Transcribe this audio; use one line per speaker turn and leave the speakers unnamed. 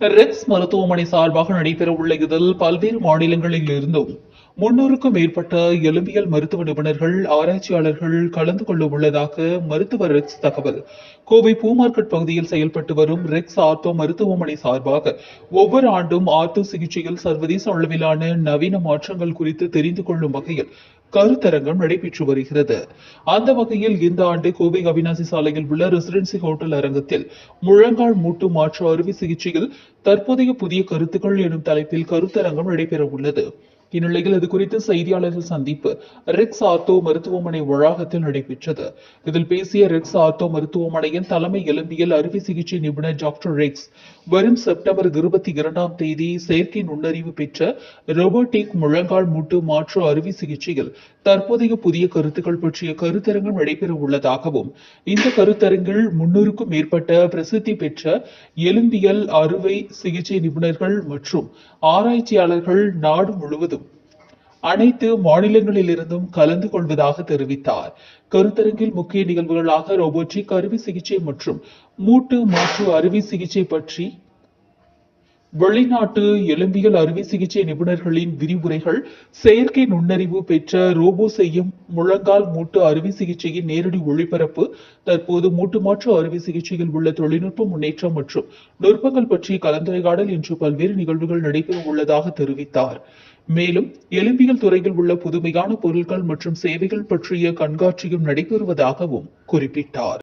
Rex மருத்துவமனை சார்பாக நடைபெறவுள்ள இதில் பல்வேறு மாநிலங்களில் இருந்தும் முன்னூறுக்கும் மேற்பட்ட எலும்பியல் மருத்துவ நிபுணர்கள் ஆராய்ச்சியாளர்கள் கலந்து கொள்ள உள்ளதாக மருத்துவர் ரெக்ஸ் தகவல். கோவை பூமார்க்கெட் பகுதியில் செயல்பட்டு வரும் ரெக்ஸ் ஆர்த்தோ மருத்துவமனை சார்பாக ஒவ்வொரு ஆண்டும் ஆர்த்தோ சிகிச்சையில் சர்வதேச அளவிலான நவீன மாற்றங்கள் குறித்து தெரிந்து கொள்ளும் வகையில் கருத்தரங்கம் நடைபெற்று வருகிறது. அந்த வகையில் இந்த ஆண்டு கோவை அவினாசி சாலையில் உள்ள ரெசிடென்சி ஹோட்டல் அரங்கத்தில் முழங்கால் மூட்டு மாற்று அறுவை சிகிச்சையில் தற்போதைய புதிய கருத்துக்கள் எனும் தலைப்பில் கருத்தரங்கம் நடைபெற உள்ளது. இந்நிலையில் இது குறித்து செய்தியாளர்கள் சந்திப்பு. ரிக்ஸ் ஆத்தோ மருத்துவமனை வளாகத்தில் நடைபெற்றது. இதில் பேசிய ரிக்ஸ் ஆத்தோ மருத்துவமனையின் தலைமை எலும்பியல் அறுவை சிகிச்சை நிபுணர் டாக்டர் ரிக்ஸ் வரும் செப்டம்பர் இருபத்தி இரண்டாம் தேதி செயற்கை நுண்ணறிவு பெற்ற ரோபோட்டிக் முழங்கால் மூட்டு மாற்று அறுவை சிகிச்சையில் தற்போதைய புதிய கருத்துக்கள் பற்றிய கருத்தரங்கம் நடைபெற உள்ளதாகவும் இந்த கருத்தரங்கில் முன்னூறுக்கும் மேற்பட்ட பிரசித்தி பெற்ற எலும்பியல் அறுவை சிகிச்சை நிபுணர்கள் மற்றும் ஆராய்ச்சியாளர்கள் நாடு முழுவதும் அனைத்து மாநிலங்களிலிருந்தும் கலந்து கொள்வதாக தெரிவித்தார். கருத்தரங்கில் முக்கிய நிகழ்வுகளாக ரோபோட்டிக் அறுவை சிகிச்சை மற்றும் மூட்டு மாற்று அறுவை சிகிச்சை பற்றி வெளிநாட்டு எலும்பியல் அறுவை சிகிச்சை நிபுணர்களின் விரிவுரைகள் செயற்கை நுண்ணறிவு பெற்ற ரோபோ செய்யும் முழங்கால் மூட்டு அறுவை சிகிச்சையின் நேரடி ஒளிபரப்பு தற்போது மூட்டு மாற்று அறுவை சிகிச்சையில் உள்ள தொழில்நுட்ப முன்னேற்றம் மற்றும் நுட்பங்கள் பற்றிய கலந்துரையாடல் இன்று பல்வேறு நிகழ்வுகள் நடைபெற உள்ளதாக தெரிவித்தார். மேலும் எலும்பியல் துறையில் உள்ள புதுமையான பொருட்கள் மற்றும் சேவைகள் பற்றிய கண்காட்சியும் நடைபெறுவதாகவும் குறிப்பிட்டார்.